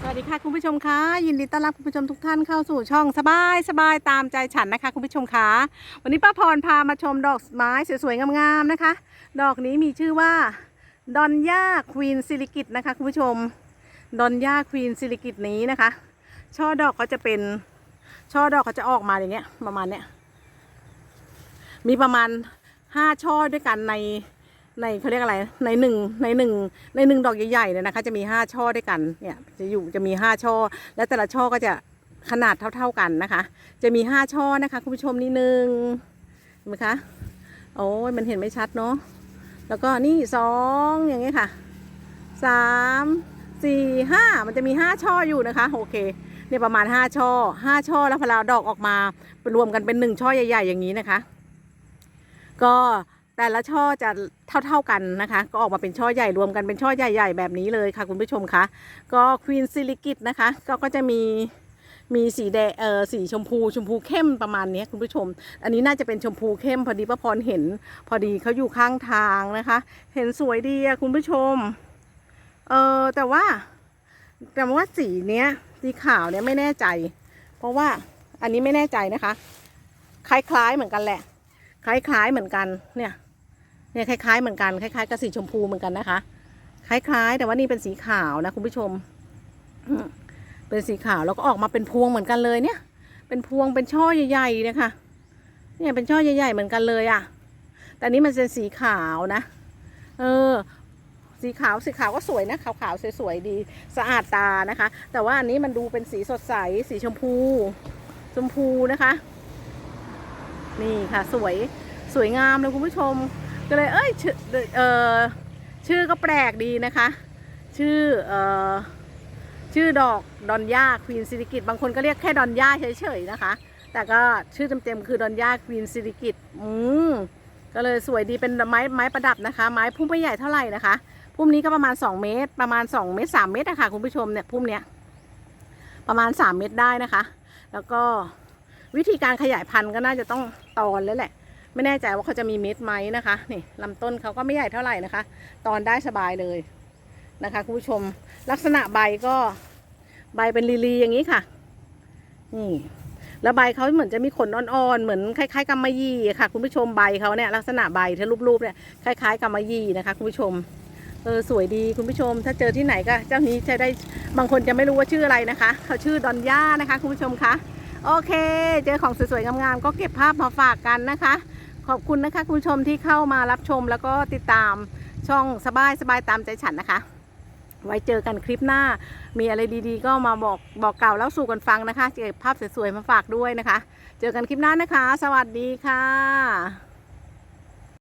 สวัสดีค่ะคุณผู้ชมคะยินดีต้อนรับคุณผู้ชมทุกท่านเข้าสู่ช่องสบายสบายตามใจฉันนะคะ คุณผู้ชมคะวันนี้ป้าพรพามาชมดอกไม้สวยๆงามๆนะคะ ดอกนี้มีชื่อว่าดอนย่าควีนซิลิกิตนะคะคุณผู้ชมดอนย่าควีนซิลิกิตนี้นะคะ ช่อดอกเขาจะเป็นช่อดอกเขาจะออกมาอย่างเงี้ยประมาณเนี้ยมีประมาณห้าช่อด้วยกันใน ในเขาเรียกอะไรในหนึ่งในหนึ่งในหนึ่งดอกใหญ่ๆเนี่ยนะคะจะมีห้าช่อด้วยกันเนี่ยจะอยู่จะมีห้าช่อ และแต่ละช่อก็จะขนาดเท่า ๆกันนะคะ จะมีห้าช่อนะคะคุณผู้ชมนี่หนึ่งเห็นไหมคะโอ้ยมันเห็นไม่ชัดเนาะแล้วก็นี่สองอย่างเงี้ยค่ะสามสี่ห้ามันจะมีห้าช่ออยู่นะคะโอเคเนี่ยประมาณห้าช่อห้าช่อแล้วพอเราดอกออกมารวมกันเป็นหนึ่งช่อใหญ่ ๆ อย่างนี้นะคะ ก็ แต่ละช่อจะเท่าๆกันนะคะ ก็ออกมาเป็นช่อใหญ่รวมกันเป็นช่อใหญ่ ๆ แบบนี้เลยค่ะคุณผู้ชมคะก็ควีนซิลิกิตนะคะ ก็ก็จะมีมีสีแดงเออสีชมพูชมพูเข้มประมาณนี้คุณผู้ชม อันนี้น่าจะเป็นชมพูเข้มพอดีป้าพรเห็น พอดีเขาอยู่ข้างทางนะคะ เห็นสวยดีอะคุณผู้ชมเออแต่ว่าแต่ว่าสีเนี้ยสีขาวเนี้ยไม่แน่ใจ เพราะว่าอันนี้ไม่แน่ใจนะคะ คล้ายๆเหมือนกันแหละ คล้ายๆเหมือนกันเนี่ย เนี่ยคล้ายๆเหมือนกันคล้ายๆกับสีชมพูเหมือนกันนะคะ คล้าย ๆ แต่ว่านี่เป็นสีขาวนะคุณผู้ชม เป็นสีขาวแล้วก็ออกมาเป็นพวงเหมือนกันเลยเนี่ย เป็นพวงเป็นช่อใหญ่ๆนะคะ เนี่ยเป็นช่อใหญ่ ๆ เหมือนกันเลยอะ่ะ แต่นนี้มันเป็นสีขาวนะ เออ สีขาวสีขาวก็สวยนะขาวๆสวยๆดีสะอาดตานะคะ แต่ว่าอันนี้มันดูเป็นสีสดใสสีชมพู ชมพูนะคะ นี่ค่ะ สวยสวยงามเลยคุณผู้ชม ก็เลยเอ้ยชื่อเออชื่อก็แปลกดีนะคะ ชื่อเออชื่อดอกดอนย่าควีนซิลิกิตบางคนก็เรียกแค่ดอนย่าเฉยๆนะคะ แต่ก็ชื่อเต็มๆคือดอนย่าควีนซิลิกิตอืมก็เลยสวยดีเป็นไม้ไม้ประดับนะคะ ไม้พุ่มไม่ใหญ่เท่าไหร่นะคะพุ่มนี้ก็ประมาณ 2 เมตร ประมาณ 2 เมตร 3 เมตรนะคะคุณผู้ชมเนี่ยพุ่มเนี้ยประมาณ 3 เมตรได้นะคะ แล้วก็วิธีการขยายพันธุ์ก็น่าจะต้องตอนแล้วแหละ ไม่แน่ใจว่าเขาจะมีเม็ดไหมนะคะนี่ลำต้นเขาก็ไม่ใหญ่เท่าไหร่นะคะ ตอนได้สบายเลยนะคะคุณผู้ชมลักษณะใบก็ใบเป็นลีๆอย่างนี้ค่ะนี่แล้วใบเขาเหมือนจะมีขนอ่อนๆ เหมือนคล้ายๆกำมะหยี่ค่ะ คุณผู้ชมใบเขาเนี่ยลักษณะใบถ้ารูปๆเนี่ยคล้ายๆกำมะหยี่นะคะคุณผู้ชมเออสวยดีคุณผู้ชม ถ้าเจอที่ไหนก็เจ้านี้จะได้บางคนจะไม่รู้ว่าชื่ออะไรนะคะ เขาชื่อดอนย่านะคะ คุณผู้ชมคะโอเค เจอของสวยๆงามๆก็เก็บภาพมาฝากกันนะคะ ขอบคุณนะคะ คุณผู้ชมที่เข้ามารับชมแล้วก็ติดตามช่องสบายสบายตามใจฉันนะคะ ไว้เจอกันคลิปหน้า มีอะไรดีๆ ก็มาบอกบอกเก่าแล้วสู่กันฟังนะคะเก็บภาพสวยๆมาฝากด้วยนะคะ เจอกันคลิปหน้านะคะ สวัสดีค่ะ